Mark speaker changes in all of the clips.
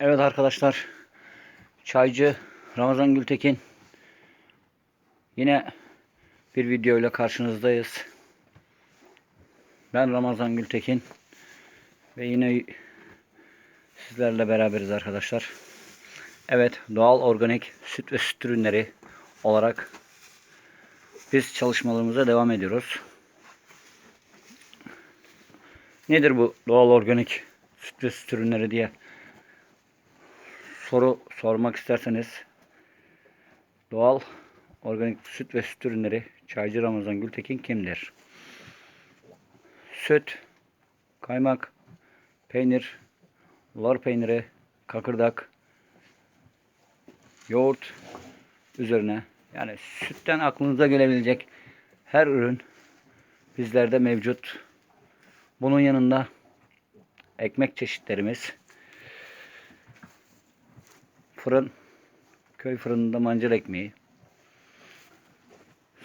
Speaker 1: Evet arkadaşlar. Çaycı Ramazan Gültekin. Yine bir video ile karşınızdayız. Ben Ramazan Gültekin. Ve yine sizlerle beraberiz arkadaşlar. Evet doğal organik süt ve süt ürünleri olarak biz çalışmalarımıza devam ediyoruz. Nedir bu doğal organik süt ve süt ürünleri diye soru sormak isterseniz doğal organik süt ve süt ürünleri Çaycı Ramazan Gültekin kimdir? Süt, kaymak, peynir, lor peyniri, kakırdak, yoğurt üzerine yani sütten aklınıza gelebilecek her ürün bizlerde mevcut. Bunun yanında ekmek çeşitlerimiz, fırın, köy fırınında mancar ekmeği,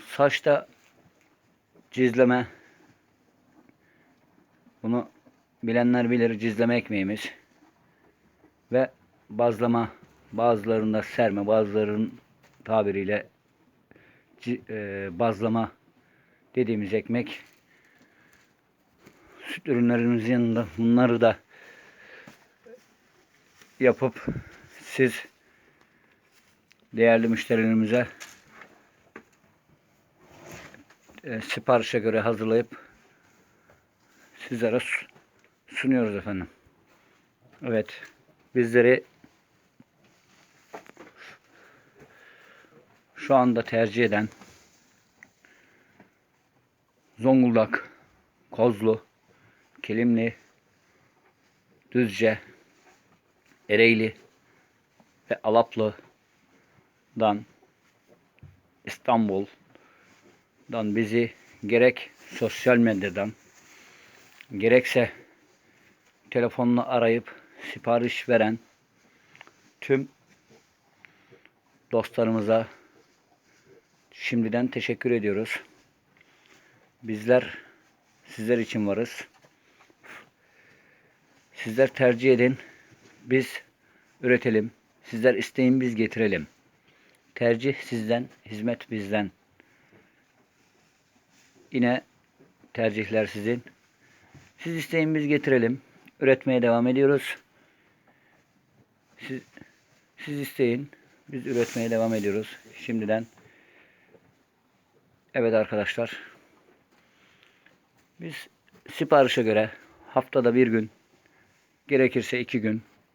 Speaker 1: saçta cizleme, bunu bilenler bilir cizleme ekmeğimiz. Ve bazlama, bazılarında serme, bazılarının tabiriyle e, bazlama dediğimiz ekmek. Süt ürünlerimizin yanında bunları da yapıp siz değerli müşterilerimize e, siparişe göre hazırlayıp sizlere su- sunuyoruz efendim. Evet. Bizleri şu anda tercih eden Zonguldak, Kozlu, Kilimli, Düzce, Ereğli ve Alaplı'dan İstanbul'dan bizi gerek sosyal medyadan gerekse telefonla arayıp sipariş veren tüm dostlarımıza şimdiden teşekkür ediyoruz. Bizler sizler için varız. Sizler tercih edin. Biz üretelim. Sizler isteyin biz getirelim. Tercih sizden, hizmet bizden. Yine tercihler sizin. Siz isteyin biz getirelim. Üretmeye devam ediyoruz. Siz, siz isteyin. Biz üretmeye devam ediyoruz. Şimdiden. Evet arkadaşlar. Biz siparişe göre haftada bir gün, gerekirse iki gün